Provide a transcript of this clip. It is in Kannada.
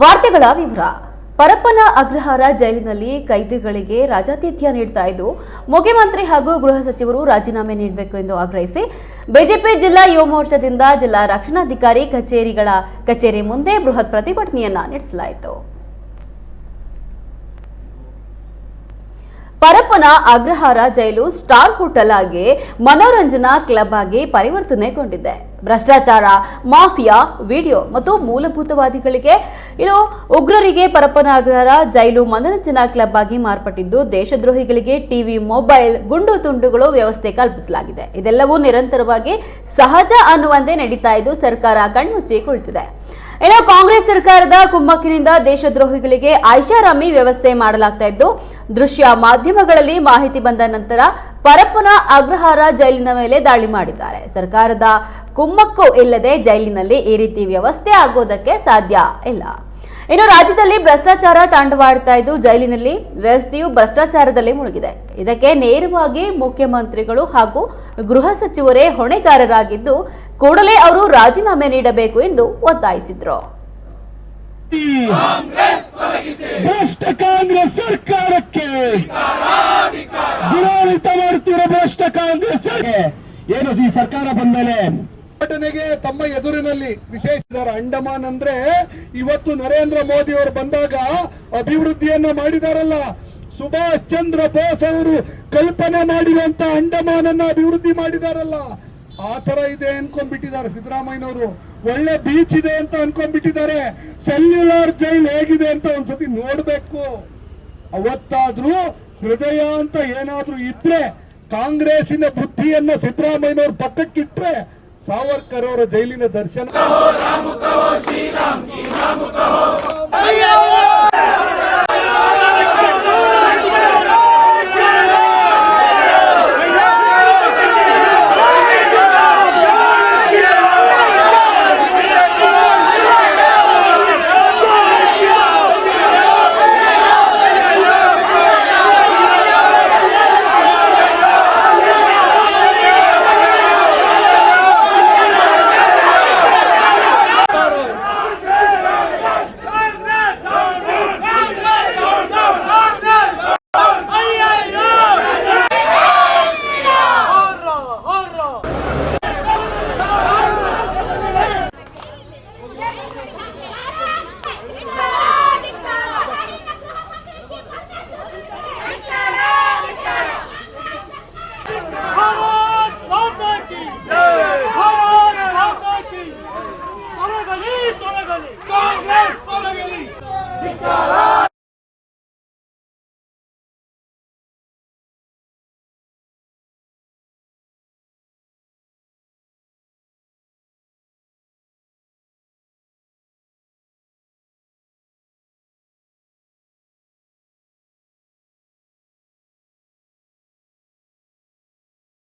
ವಾರ್ತೆಗಳ ವಿವರ. ಪರಪ್ಪನ ಅಗ್ರಹಾರ ಜೈಲಿನಲ್ಲಿ ಕೈದಿಗಳಿಗೆ ರಾಜಾತಿಥ್ಯ ನೀಡ್ತಾ ಇದ್ದು ಮುಖ್ಯಮಂತ್ರಿ ಹಾಗೂ ಗೃಹ ಸಚಿವರು ರಾಜೀನಾಮೆ ನೀಡಬೇಕು ಎಂದು ಆಗ್ರಹಿಸಿ, ಬಿಜೆಪಿ ಜಿಲ್ಲಾ ಯುವ ಮೋರ್ಚಾದಿಂದ ಜಿಲ್ಲಾ ರಕ್ಷಣಾಧಿಕಾರಿ ಕಚೇರಿಗಳ ಕಚೇರಿ ಮುಂದೆ ಬೃಹತ್ ಪ್ರತಿಭಟನೆಯನ್ನ ನಡೆಸಲಾಯಿತು. Parappana Agrahara jail star hotel ಆಗಿ ಮನೋರಂಜನಾ ಕ್ಲಬ್ ಆಗಿ ಪರಿವರ್ತನೆಗೊಂಡಿದೆ. ಭ್ರಷ್ಟಾಚಾರ, ಮಾಫಿಯಾ, ವಿಡಿಯೋ ಮತ್ತು ಮೂಲಭೂತವಾದಿಗಳಿಗೆ ಇನ್ನು ಉಗ್ರರಿಗೆ ಪರಪ್ಪನ ಅಗ್ರಹಾರ ಜೈಲು ಮನೋರಂಜನಾ ಕ್ಲಬ್ ಆಗಿ ಮಾರ್ಪಟ್ಟಿದ್ದು, ದೇಶದ್ರೋಹಿಗಳಿಗೆ ಟಿವಿ, ಮೊಬೈಲ್, ಗುಂಡು ತುಂಡುಗಳು ವ್ಯವಸ್ಥೆ ಕಲ್ಪಿಸಲಾಗಿದೆ. ಇದೆಲ್ಲವೂ ನಿರಂತರವಾಗಿ ಸಹಜ ಅನ್ನುವಂತೆ ನಡೀತಾ ಇದ್ದು, ಸರ್ಕಾರ ಕಣ್ಮುಚ್ಚಿ ಕುಳಿತಿದೆ ಇನ್ನು ಕಾಂಗ್ರೆಸ್ ಸರ್ಕಾರದ ಕುಮ್ಮಕ್ಕಿನಿಂದ ದೇಶದ್ರೋಹಿಗಳಿಗೆ ಐಷಾರಾಮಿ ವ್ಯವಸ್ಥೆ ಮಾಡಲಾಗ್ತಾ ಇದ್ದು, ದೃಶ್ಯ ಮಾಧ್ಯಮಗಳಲ್ಲಿ ಮಾಹಿತಿ ಬಂದ ನಂತರ ಪರಪ್ಪನ ಅಗ್ರಹಾರ ಜೈಲಿನ ಮೇಲೆ ದಾಳಿ ಮಾಡಿದ್ದಾರೆ. ಸರ್ಕಾರದ ಕುಮ್ಮಕ್ಕು ಇಲ್ಲದೆ ಜೈಲಿನಲ್ಲಿ ಈ ರೀತಿ ವ್ಯವಸ್ಥೆ ಆಗೋದಕ್ಕೆ ಸಾಧ್ಯ ಇಲ್ಲ. ಇನ್ನು ರಾಜ್ಯದಲ್ಲಿ ಭ್ರಷ್ಟಾಚಾರ ತಾಂಡವಾಡ್ತಾ ಇದ್ದು, ಜೈಲಿನಲ್ಲಿ ವ್ಯವಸ್ಥೆಯು ಭ್ರಷ್ಟಾಚಾರದಲ್ಲಿ ಮುಳುಗಿದೆ. ಇದಕ್ಕೆ ನೇರವಾಗಿ ಮುಖ್ಯಮಂತ್ರಿಗಳು ಹಾಗೂ ಗೃಹ ಸಚಿವರೇ ಹೊಣೆಗಾರರಾಗಿದ್ದು ಕೂಡಲೇ ಅವರು ರಾಜೀನಾಮೆ ನೀಡಬೇಕು ಎಂದು ಒತ್ತಾಯಿಸಿದ್ರು. ಭ್ರಷ್ಟ ಕಾಂಗ್ರೆಸ್ ಸರ್ಕಾರಕ್ಕೆ. ದುರಾಡಳಿತ ಮಾಡುತ್ತಿರೋ ಭ್ರಷ್ಟ ಕಾಂಗ್ರೆಸ್ ಏನು ಈ ಸರ್ಕಾರ ಬಂದಮೇಲೆ ಘಟನೆಗೆ ತಮ್ಮ ಎದುರಿನಲ್ಲಿ ವಿಶೇಷ ಅಂಡಮಾನ್ ಅಂದ್ರೆ ಇವತ್ತು ನರೇಂದ್ರ ಮೋದಿ ಅವರು ಬಂದಾಗ ಅಭಿವೃದ್ಧಿಯನ್ನ ಮಾಡಿದಾರಲ್ಲ. ಸುಭಾಷ್ ಚಂದ್ರ ಬೋಸ್ ಅವರು ಕಲ್ಪನೆ ಮಾಡಿರುವಂತ ಅಂಡಮಾನ್ ಅನ್ನ ಅಭಿವೃದ್ಧಿ ಮಾಡಿದಾರಲ್ಲ. ಆ ತರ ಇದೆ ಅನ್ಕೊಂಡ್ಬಿಟ್ಟಿದ್ದಾರೆ ಸಿದ್ದರಾಮಯ್ಯನವರು. ಒಳ್ಳೆ ಬೀಚ್ ಇದೆ ಅಂತ ಅನ್ಕೊಂಡ್ಬಿಟ್ಟಿದ್ದಾರೆ. ಸೆಲ್ಯುಲಾರ್ ಜೈಲ್ ಹೇಗಿದೆ ಅಂತ ಒಂದ್ಸತಿ ನೋಡ್ಬೇಕು. ಅವತ್ತಾದ್ರೂ ಹೃದಯ ಅಂತ ಏನಾದ್ರೂ ಇದ್ರೆ ಕಾಂಗ್ರೆಸ್ಸಿನ ಬುದ್ಧಿಯನ್ನ ಸಿದ್ದರಾಮಯ್ಯನವ್ರ ಪಕ್ಕಕ್ಕಿಟ್ರೆ ಸಾವರ್ಕರ್ ಅವರ ಜೈಲಿನ ದರ್ಶನ.